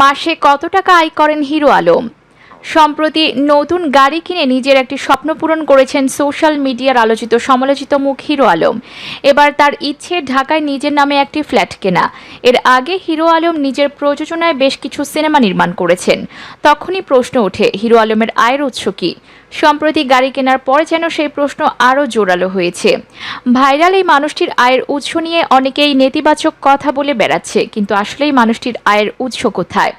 মাসে কত টাকা আয় করেন হিরো আলম? সম্প্রতি নতুন গাড়ি কিনে নিজের একটি স্বপ্ন পূরণ করেছেন সোশ্যাল মিডিয়ার আলোচিত সমালোচিত মুখ হিরো আলম। এবার তার ইচ্ছে ঢাকায় নিজের নামে একটি ফ্ল্যাট কেনা। এর আগে হিরো আলম নিজের প্রযোজনায় বেশ কিছু সিনেমা নির্মাণ করেছেন। তখনই প্রশ্ন ওঠে, হিরো আলমের আয়ের উৎস কী? সম্প্রতি গাড়ি কেনার পর যেন সেই প্রশ্ন আরও জোরালো হয়েছে। ভাইরাল এই মানুষটির আয়ের উৎস নিয়ে অনেকেই নেতিবাচক কথা বলে বেড়াচ্ছে, কিন্তু আসলেই মানুষটির আয়ের উৎস কোথায়?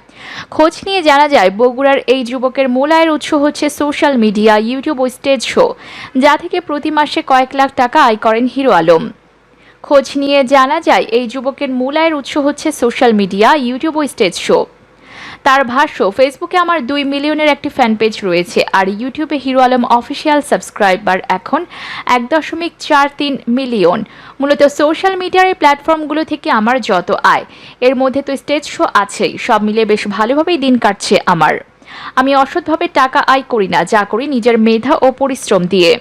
খোঁজ নিয়ে জানা যায়, বগুড়ার এই যুবকের মূল উৎস হচ্ছে সোশ্যাল মিডিয়া, ইউটিউব ও স্টেজ শো, যা থেকে প্রতি মাসে কয়েক লাখ টাকা আয় করেন হিরো আলম। খোঁজ নিয়ে জানা যায়, এই যুবকের মূল উৎস হচ্ছে সোশ্যাল মিডিয়া, ইউটিউব ও স্টেজ শো। তার ভাষ্য ফেসবুকে আমার দুই মিলিয়নের একটি ফ্যান পেজ রয়েছে, আর ইউটিউবে হিরো আলম অফিসিয়াল সাবস্ক্রাইবার এখন এক দশমিক চার তিন মিলিয়ন। মূলত সোশ্যাল মিডিয়ার এই প্ল্যাটফর্মগুলো থেকে আমার যত আয়, এর মধ্যে তো স্টেজ শো আছেই, সব মিলে বেশ ভালোভাবেই দিন কাটছে আমার। আমি অসৎভাবে টাকা আয় করি না, যা করি নিজের মেধা ও পরিশ্রম দিয়ে।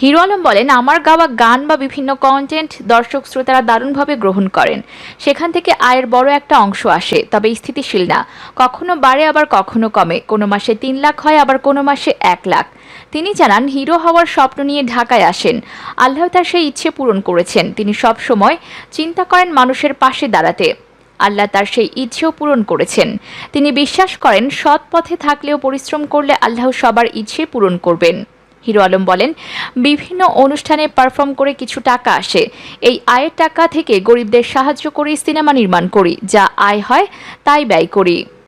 হিরো আলম বলেন, আমার গাওয়া গান বা বিভিন্ন কন্টেন্ট দর্শক শ্রোতারা দারুণভাবে গ্রহণ করেন। সেখান থেকে আয়ের বড় একটা অংশ আসে, তবে স্থিতিশীল না। কখনো বাড়ে, আবার কখনো কমে। কোনো মাসে তিন লাখ হয়, আবার কোনো মাসে এক লাখ। তিনি জানান, হিরো হওয়ার স্বপ্ন নিয়ে ঢাকায় আসেন। আল্লাহ তার সেই ইচ্ছে পূরণ করেছেন। তিনি সব সময় চিন্তা করেন মানুষের পাশে দাঁড়াতে। আল্লাহ তার সেই ইচ্ছেও পূরণ করেছেন। তিনি বিশ্বাস করেন, সৎ পথে থাকলেও পরিশ্রম করলে আল্লাহ সবার ইচ্ছে পূরণ করবেন। হিরো আলম বলেন, বিভিন্ন অনুষ্ঠানে পারফর্ম করে কিছু টাকা আসে। এই আয়ের টাকা থেকে গরিবদের সাহায্য করি সিনেমা নির্মাণ করি। যা আয় হয়, তাই ব্যয় করি।